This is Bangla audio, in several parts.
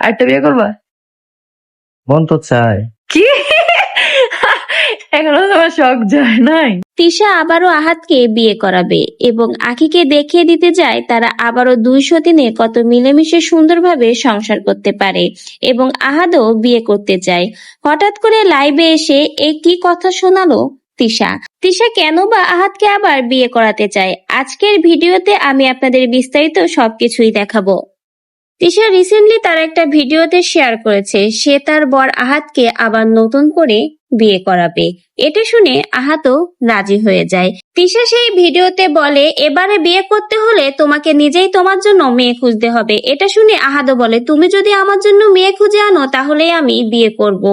আরেকটা বিয়ে করবা? মন তো চায়। কি? এখনও তোমার শখ যায় নাই। তিশা আবারও আহাতকে বিয়ে করাবে এবং আখিকে দেখিয়ে দিতে যায় তারা আবারও দুইশো দিনে কত মিলেমিশে সুন্দরভাবে সংসার করতে পারে এবং আহাদও বিয়ে করতে চায়। হঠাৎ করে লাইভে এসে এ কি কথা শোনালো তিশা? তিশা কেন বা আহাতকে আবার বিয়ে করাতে চায়? আজকের ভিডিওতে আমি আপনাদের বিস্তারিত সবকিছুই দেখাবো। তিশা রিসেন্টলি তার একটা ভিডিওতে শেয়ার করেছে। সে তার বর আহাতকে আবার নতুন করে বিয়ে করাবে। এটা শুনে আহাতও রাজি হয়ে যায়। তিশা সেই ভিডিওতে বলে, এবারে বিয়ে করতে হলে তোমাকে নিজেই তোমার জন্য মেয়ে খুঁজতে হবে। এটা শুনে আহাদও বলে, তুমি যদি আমার জন্য মেয়ে খুঁজে আনো তাহলে আমি বিয়ে করব।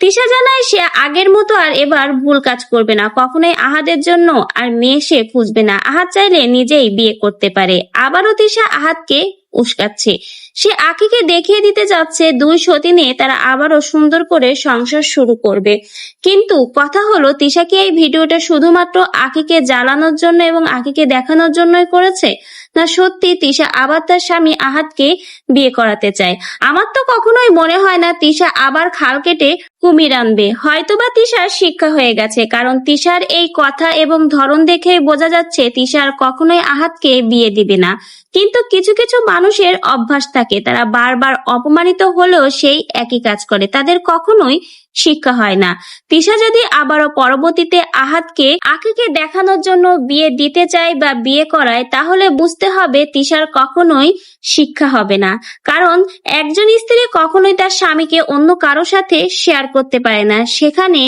তিশা জানায়, সে আগের মতো আর এবার ভুল কাজ করবে না। কখনোই আহাদের জন্য আর মেয়ে সে খুঁজবে না। আহাদ চাইলে নিজেই বিয়ে করতে পারে। আবারও তিশা আহাদকে উস্কাচ্ছে। সে আকিকে দেখিয়ে দিতে যাচ্ছে দুই সতীনে তারা আবারও সুন্দর করে সংসার শুরু করবে। কিন্তু কথা হলো, তিশা কি এই ভিডিওটা শুধুমাত্র আকিকে জ্বালানোর জন্য এবং আকিকে দেখানোর জন্যই করেছে? না সত্যি তিশা আবার তার স্বামী আহাতকে বিয়ে করাতে চায়। আমার তো কখনোই মনে হয় না তিশা আবার খাল কেটে কুমির আনবে। হয়তোবা তিশার শিক্ষা হয়ে গেছে, কারণ তিশার এই কথা এবং ধরন দেখে বোঝা যাচ্ছে তিশা আর কখনোই আহাতকে বিয়ে দিবে না। কিন্তু কিছু কিছু মানুষের অভ্যাস থাকে, তারা বারবার অপমানিত হলেও সেই একই কাজ করে। তাদের কখনোই শিক্ষা হয় না। তিশা যদি আবারও পরবর্তীতে আহাতকে আকিকে দেখানোর জন্য বিয়ে দিতে চায় বা বিয়ে করায়, তাহলে বুঝতে হবে তিশার কখনোই শিক্ষা হবে না। কারণ একজন স্ত্রী কখনোই তার স্বামীকে অন্য কারও সাথে শেয়ার করতে পারে না। সেখানে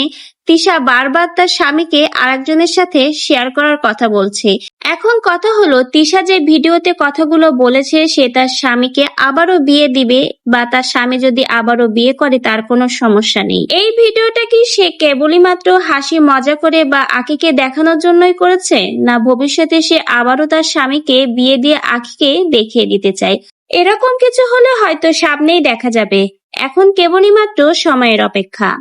তিশা বারবার তার স্বামীকে আরেকজনের সাথে শেয়ার করার কথা বলছে। এখন কথা হলো, তিশা যে ভিডিওতে কথাগুলো বলেছে, সে তার স্বামীকে আবারও বিয়ে দিবে বা তার স্বামী যদি আবারও বিয়ে করে, তার কোনো সমস্যা নেই। এই ভিডিওটা কি সে কেবলই মাত্র হাসি মজা করে বা আকিকে দেখানোর জন্যই করেছে? না ভবিষ্যতে সে আবারও তার স্বামীকে বিয়ে দিয়ে আখিকে দেখিয়ে দিতে চায়? এরকম কিছু হলে হয়তো সামনেই দেখা যাবে। এখন কেবলই মাত্র সময়ের অপেক্ষা।